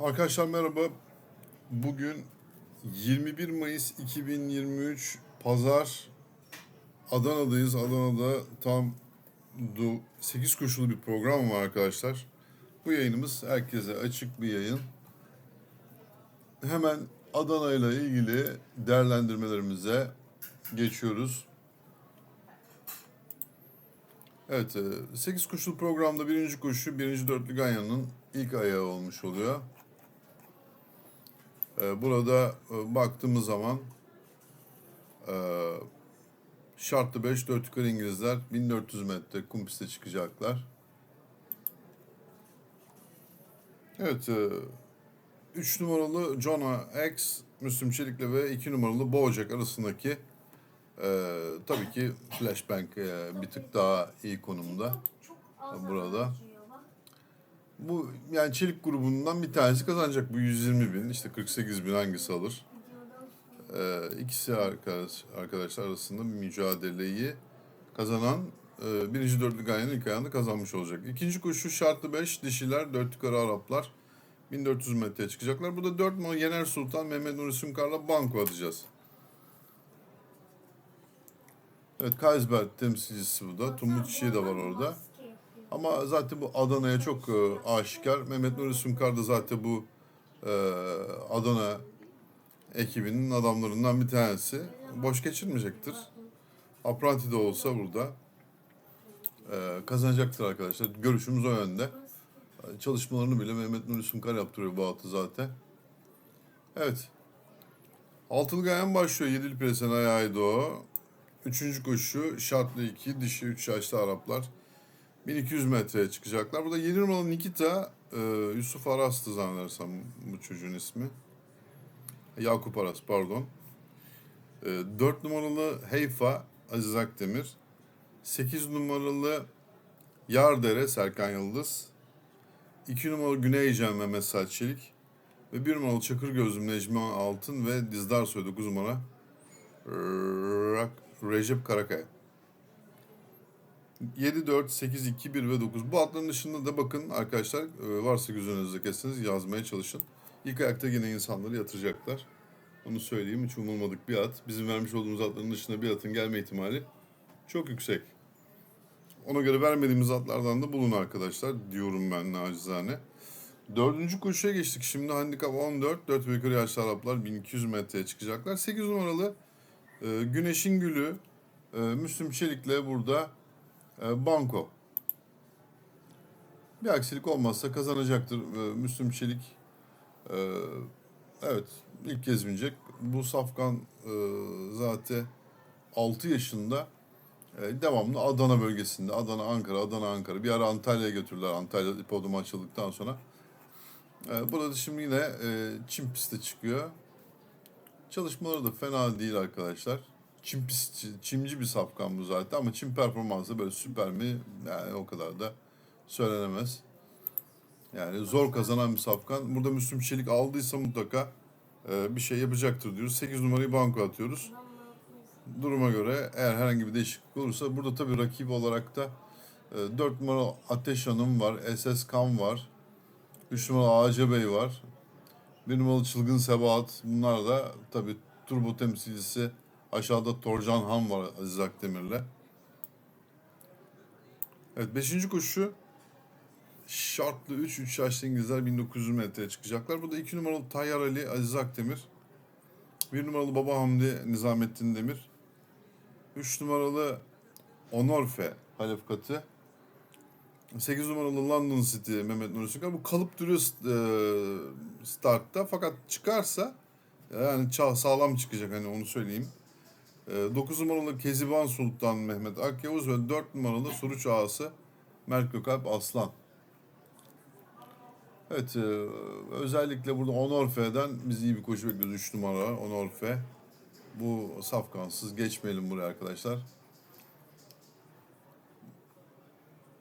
Arkadaşlar merhaba. Bugün 21 Mayıs 2023 Pazar Adana'dayız. Adana'da tam 8 koşulu bir program var arkadaşlar. Bu yayınımız herkese açık bir yayın. Hemen Adana ile ilgili değerlendirmelerimize geçiyoruz. Evet, 8 koşulu programda birinci koşu, birinci dörtlü Ganyan'ın ilk ayağı olmuş oluyor. E, Burada e, baktığımız zaman e, şartlı 5 4 yukarı İngilizler 1400 metre kum piste çıkacaklar. Evet, 3 numaralı Jonah X, Müslüm Çelik'le ve 2 numaralı Boğacak arasındaki e, tabii ki Flashbang e, bir tık daha iyi konumda. burada. Bu yani Çelik grubundan bir tanesi kazanacak. Bu 120 bin, işte 48 bin hangisi alır? Ee, ikisi arkadaş, arkadaşlar arasında mücadeleyi kazanan e, birinci dörtlü Ganyan'ın ilk ayağında kazanmış olacak. İkinci koşu şartlı 5 dişiler, dört yukarı Araplar. 1400 metreye çıkacaklar. Burada 4 numaralı Yener Sultan, Mehmet Nuri Sünkar'la banko atacağız. Evet, Kaysberg temsilcisi bu da. Tumut Çiğ de var orada. Ama zaten bu Adana'ya çok e, aşikar. Mehmet Nuri Sunkar da zaten bu e, Adana ekibinin adamlarından bir tanesi. Boş geçirmeyecektir. Apranti de olsa burada e, kazanacaktır arkadaşlar. Görüşümüz o yönde. Çalışmalarını bile Mehmet Nuri Sunkar yaptırıyor bu atı zaten. Evet. Altılı Gayen başlıyor. Yedili Presen ayağıydı o. Üçüncü koşu şartlı iki, dişi üç yaşlı Araplar. 1200 metreye çıkacaklar. Burada 7 numaralı Nikita, e, Yusuf Aras'tı zannedersem bu çocuğun ismi. Yakup Aras pardon. E, 4 numaralı Heyfa, Aziz Akdemir. 8 numaralı Yardere, Serkan Yıldız. 2 numaralı Güneycan Mehmet Saççelik. Ve 1 numaralı Çakır Gözlüm Necmi Altın ve Dizdar Soy 9 numara Recep Karakaya. 7, 4, 8, 2, 1 ve 9. Bu atların dışında da bakın arkadaşlar e, varsa gözünüzde kesseniz yazmaya çalışın. İlk ayakta yine insanları yatıracaklar. Onu söyleyeyim hiç umulmadık bir at. Bizim vermiş olduğumuz atların dışında bir atın gelme ihtimali çok yüksek. Ona göre vermediğimiz atlardan da bulun arkadaşlar diyorum ben nacizane. Dördüncü koşuya geçtik. Şimdi handikap 14. 4 ve yukarı yaşlı Araplar 1200 metreye çıkacaklar. 8 numaralı e, Güneşin Gülü e, Müslüm Çelik'le burada Banko. Bir aksilik olmazsa kazanacaktır. E, Müslüm Çelik e, evet ilk kez binecek. Bu Safkan zaten 6 yaşında devamlı Adana bölgesinde. Adana, Ankara, Adana, Ankara. Bir ara Antalya'ya götürdüler. Antalya hipodromu açıldıktan sonra. Burada şimdi yine Çin piste çıkıyor. Çalışmaları da fena değil arkadaşlar. Çim çimci bir safkan bu zaten ama çim performansı böyle süper mi? Yani o kadar da söylenemez. Yani zor kazanan bir safkan. Burada Müslüm Çelik aldıysa mutlaka e, bir şey yapacaktır diyoruz. 8 numarayı banko atıyoruz. Duruma göre eğer herhangi bir değişiklik olursa burada tabii rakip olarak da e, 4 numara Ateş Hanım var, SS Kan var. 3 numara Ağaca Bey var. 1 numaralı Çılgın Sebahat. Bunlar da tabii turbo temsilcisi Aşağıda Torcan Han var Aziz Akdemir'le. Evet 5. koşu şartlı 3 3 yaşlı İngilizler 1900 metreye çıkacaklar. Burada 2 numaralı Tayyar Ali Aziz Akdemir. 1 numaralı Baba Hamdi Nizamettin Demir. 3 numaralı Onorfe Halef Katı. 8 numaralı London City Mehmet Nuri Sükar. Bu kalıp duruyor e, startta fakat çıkarsa yani sağlam çıkacak hani onu söyleyeyim. 9 numaralı Keziban Sultan Mehmet Akyavuz ve 4 numaralı Suruç Ağası Mert Gökalp Aslan. Evet, e, özellikle burada Onorfe'den biz iyi bir koşu bekliyoruz. 3 numara Onorfe. Bu safkansız geçmeyelim buraya arkadaşlar.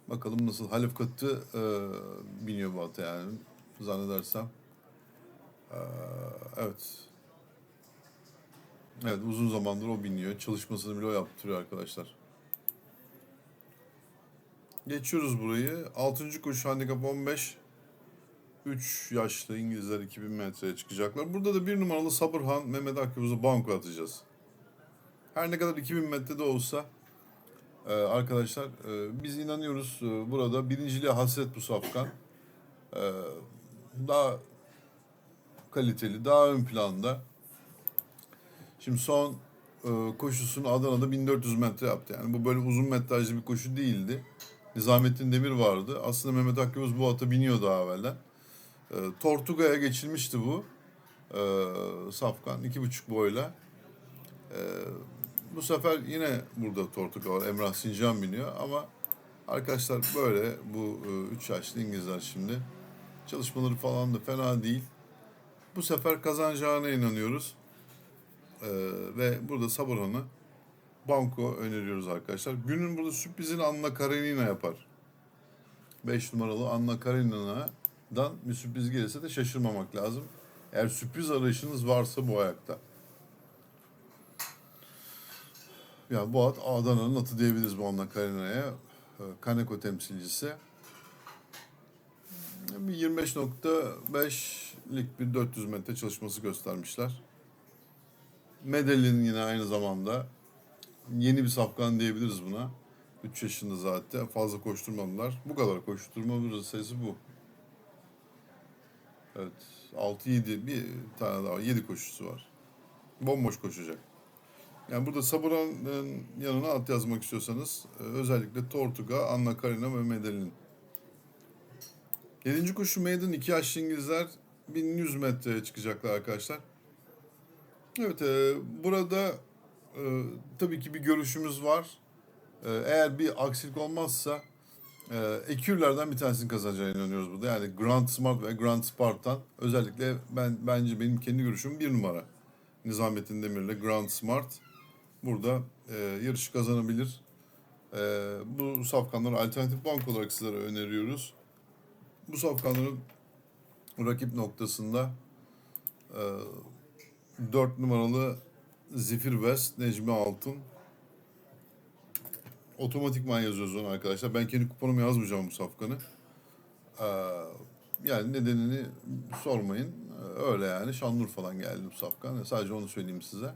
Bakalım nasıl Halef Katı e, biniyor bu ata yani zannedersem. E, evet. Evet uzun zamandır o biniyor. Çalışmasını bile o yaptırıyor arkadaşlar. Geçiyoruz burayı. 6. koşu handikap 15. 3 yaşlı İngilizler 2000 metreye çıkacaklar. Burada da bir numaralı Sabırhan Mehmet Akyavuz'u banko atacağız. Her ne kadar 2000 metrede olsa e, arkadaşlar e, biz inanıyoruz e, burada birinciliğe hasret bu safkan. E, daha kaliteli, daha ön planda. Şimdi son e, koşusunu Adana'da 1400 metre yaptı. Yani bu böyle uzun metrajlı bir koşu değildi. Nizamettin Demir vardı. Aslında Mehmet Akyavuz bu ata biniyor daha evvelden. E, Tortuga'ya geçilmişti bu. E, Safkan iki buçuk boyla. E, bu sefer yine burada Tortuga var. Emrah Sincan biniyor ama arkadaşlar böyle bu 3 yaşlı İngilizler şimdi. Çalışmaları falan da fena değil. Bu sefer kazanacağına inanıyoruz. Ee, ve burada Saborhan'ı banko öneriyoruz arkadaşlar. Günün burada sürprizini Anna Karenina yapar. 5 numaralı Anna Karenina'dan bir sürpriz gelirse de şaşırmamak lazım. Eğer sürpriz arayışınız varsa bu ayakta. Yani bu at Adana'nın atı diyebiliriz bu Anna Karenina'ya. Ee, Kaneko temsilcisi. Bir 25.5'lik bir 400 metre çalışması göstermişler. Medellin yine aynı zamanda yeni bir safkan diyebiliriz buna. 3 yaşında zaten fazla koşturmadılar. Bu kadar koşturma sayısı bu. Evet 6-7 bir tane daha 7 koşusu var. Bomboş koşacak. Yani burada Saburan'ın yanına at yazmak istiyorsanız e, özellikle Tortuga, Anna Karina ve Medellin. 7. koşu Maiden 2 yaşlı İngilizler 1100 metreye çıkacaklar arkadaşlar. Evet, e, burada e, tabii ki bir görüşümüz var. E, eğer bir aksilik olmazsa e, ekürlerden bir tanesini kazanacağına inanıyoruz burada. Yani Grand Smart ve Grand Spartan. Özellikle ben bence benim kendi görüşüm bir numara. Nizamettin Demir'le Grand Smart burada e, yarışı kazanabilir. E, bu safkanları alternatif bank olarak sizlere öneriyoruz. Bu safkanların rakip noktasında e, 4 numaralı Zifir West, Necmi Altın. Otomatikman yazıyoruz onu arkadaşlar. Ben kendi kuponumu yazmayacağım bu safkanı. Ee, yani nedenini sormayın. Ee, Öyle yani. Şanlıurfa'dan geldi bu safkan. Sadece onu söyleyeyim size.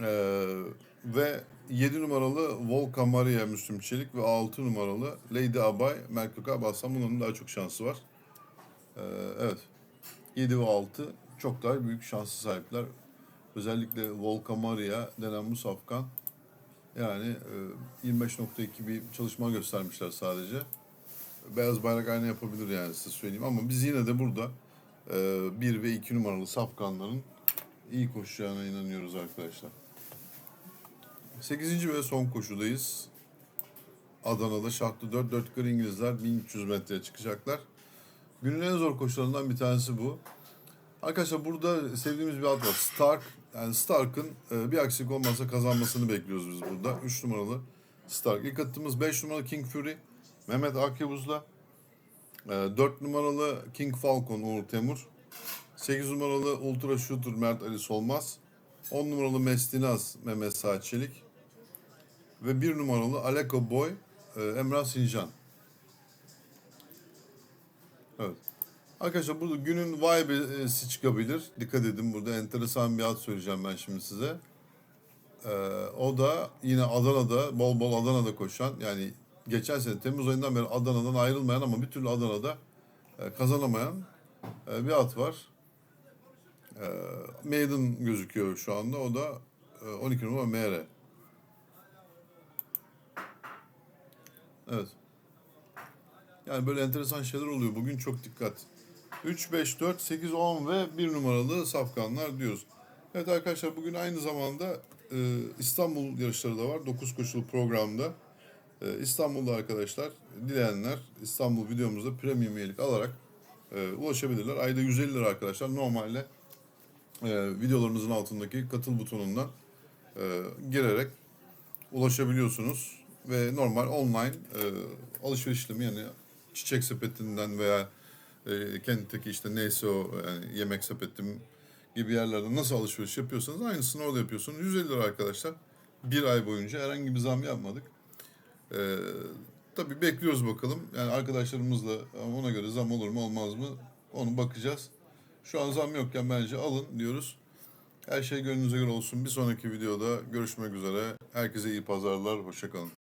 Ee, ve 7 numaralı Volkan Maria Müslüm Çelik ve 6 numaralı Lady Abay Merkük Abbas'tan bunların daha çok şansı var. Ee, evet. 7 ve 6 çok daha büyük şansı sahipler. Özellikle Volkan Maria denen bu safkan yani e, 25.2 bir çalışma göstermişler sadece. Beyaz bayrak aynı yapabilir yani size söyleyeyim ama biz yine de burada 1 ve 2 numaralı safkanların iyi koşacağına inanıyoruz arkadaşlar. 8. ve son koşudayız. Adana'da şartlı 4 4 kır İngilizler 1300 metreye çıkacaklar. Günün en zor koşularından bir tanesi bu. Arkadaşlar burada sevdiğimiz bir at var. Stark. Yani Stark'ın e, bir aksilik olmazsa kazanmasını bekliyoruz biz burada. 3 numaralı Stark. İlk attığımız 5 numaralı King Fury. Mehmet Akyavuz'la. E, 4 numaralı King Falcon Uğur Temur. 8 numaralı Ultra Shooter Mert Ali Solmaz. 10 numaralı Mestinaz Mehmet Saat Çelik. Ve 1 numaralı Aleko Boy e, Emrah Sincan. Evet. Arkadaşlar burada günün vibe'si çıkabilir. Dikkat edin burada enteresan bir ad söyleyeceğim ben şimdi size. Ee, o da yine Adana'da bol bol Adana'da koşan yani geçen sene Temmuz ayından beri Adana'dan ayrılmayan ama bir türlü Adana'da e, kazanamayan e, bir at var. E, Maiden gözüküyor şu anda. O da e, 12 numara MR. Evet. Yani böyle enteresan şeyler oluyor. Bugün çok dikkat. 3, 5, 4, 8, 10 ve 1 numaralı safkanlar diyoruz. Evet arkadaşlar bugün aynı zamanda e, İstanbul yarışları da var. 9 koşulu programda. E, İstanbul'da arkadaşlar dileyenler İstanbul videomuzda premium üyelik alarak e, ulaşabilirler. Ayda 150 lira arkadaşlar. Normalde e, videolarımızın altındaki katıl butonundan e, girerek ulaşabiliyorsunuz. Ve normal online e, alışveriş işlemi yani çiçek sepetinden veya e, kentteki işte neyse o yani yemek sepetim gibi yerlerde nasıl alışveriş yapıyorsanız aynısını orada yapıyorsunuz. 150 lira arkadaşlar. Bir ay boyunca herhangi bir zam yapmadık. E, tabii bekliyoruz bakalım. Yani arkadaşlarımızla ona göre zam olur mu olmaz mı onu bakacağız. Şu an zam yokken bence alın diyoruz. Her şey gönlünüze göre olsun. Bir sonraki videoda görüşmek üzere. Herkese iyi pazarlar. Hoşçakalın.